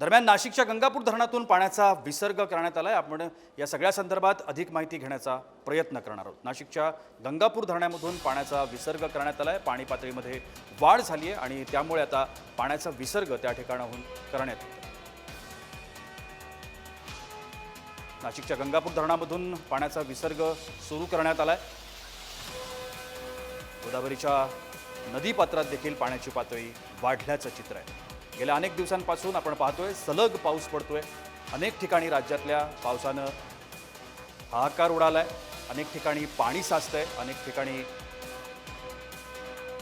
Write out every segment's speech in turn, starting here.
दरम्यान नाशिकच्या गंगापूर धरणातून पाण्याचा विसर्ग करण्यात आला आहे आपण या सगळ्या संदर्भात अधिक माहिती घेण्याचा प्रयत्न करणार आहोत. नाशिकच्या गंगापूर धरणामधून पाण्याचा विसर्ग करण्यात आला आहे पाणी पातळीमध्ये वाढ झाली आहे आणि त्यामुळे आता पाण्याचा विसर्ग त्या ठिकाणाहून करण्यात येतो नाशिकच्या गंगापूर धरणामधून पाण्याचा विसर्ग सुरू करण्यात आला आहे गोदावरीच्या नदीपात्रात देखील पाण्याची पातळी वाढल्याचं चित्र आहे. गेल्या अनेक दिवसांपासून आपण पाहतोय सलग पाऊस पडतोय. अनेक ठिकाणी राज्यातल्या पावसानं हाहाकार उडालाय. अनेक ठिकाणी पाणी साचतंय. अनेक ठिकाणी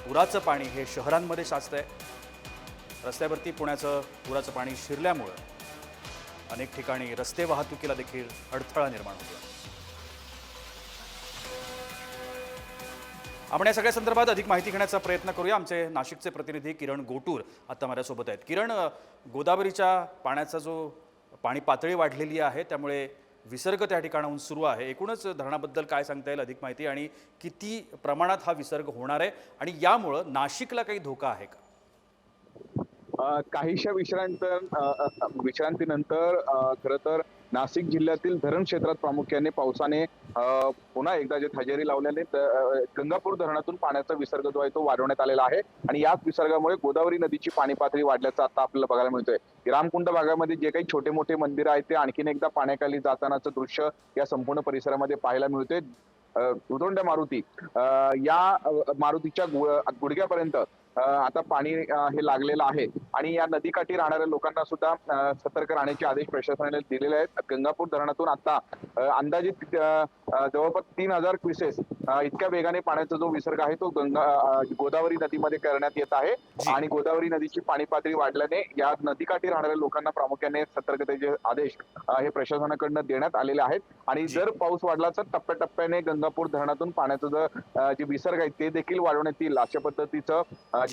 पुराचं पाणी हे शहरांमध्ये साचतंय. रस्त्यावरती पुण्याचं पुराचं पाणी शिरल्यामुळं अनेक ठिकाणी रस्ते वाहतुकीला देखील अडथळा निर्माण होतो आपण या सगळ्या संदर्भात अधिक माहिती घेण्याचा प्रयत्न करूया. आमचे नाशिकचे प्रतिनिधी किरण गोटूर आता माझ्यासोबत आहेत. किरण गोदावरीच्या पाण्याचा जो पाणी पातळी वाढलेली आहे त्यामुळे विसर्ग त्या ठिकाणाहून सुरू आहे. एकूणच धरणाबद्दल काय सांगता येईल अधिक माहिती? आणि किती प्रमाणात हा विसर्ग होणार आहे? आणि यामुळं नाशिकला काही धोका आहे का? काहीशा विश्रांत विश्रांतीनंतर खर खरं तर नाशिक जिल्ह्यातील धरण क्षेत्रात प्रामुख्याने पावसाने पुन्हा एकदा जे हजेरी लावल्याने गंगापूर धरणातून पाण्याचा विसर्ग जो आहे तो वाढवण्यात आलेला आहे. आणि याच विसर्गामुळे गोदावरी नदीची पाणी पातळी वाढल्याचं आता आपल्याला बघायला मिळतोय. रामकुंड भागामध्ये जे काही छोटे मोठे मंदिर आहेत ते आणखीन एकदा पाण्याखाली जातानाचं दृश्य या संपूर्ण परिसरामध्ये पाहायला मिळतोय. अ, मारुती या मारुतीच्या गुडघ्यापर्यंत आता पाणी हे लागलेलं आहे आणि या नदीकाठी राहणाऱ्या लोकांना सुद्धा सतर्क राहण्याचे आदेश प्रशासनाने दिलेले आहेत गंगापूर धरणातून आता अ, अंदाजित अ, अ, जवळपास तीन हजार क्युसेस अ, इतक्या वेगाने पाण्याचा जो विसर्ग आहे तो गंगा गोदावरी नदीमध्ये करण्यात येत आहे. आणि गोदावरी नदीची पाणी पातळी वाढल्याने या नदीकाठी राहणाऱ्या लोकांना प्रामुख्याने सतर्कतेचे आदेश हे प्रशासनाकडनं देण्यात आलेले आहेत आणि. जर पाऊस वाढला तर टप्प्याटप्प्याने गंगापूर धरणातून पाण्याचं जो विसर्ग आहे ते देखील वाढवण्यात येईल अशा पद्धतीचं.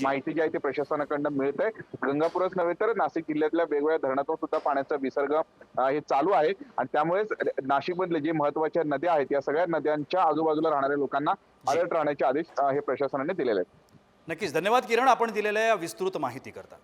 माहिती जी आहे ती प्रशासनाकडनं मिळत. आहे गंगापूरच नव्हे तर नाशिक जिल्ह्यातल्या वेगवेगळ्या धरणातून सुद्धा पाण्याचा विसर्ग हे चालू आहे. आणि त्यामुळेच नाशिक मधले जे महत्त्वाच्या नद्या आहेत या सगळ्या नद्यांच्या आजूबाजूला राहणाऱ्या लोकांना. अलर्ट राहण्याचे आदेश हे प्रशासनाने दिलेले आहेत. नक्कीच. धन्यवाद किरण. आपण दिलेल्या या विस्तृत माहिती करता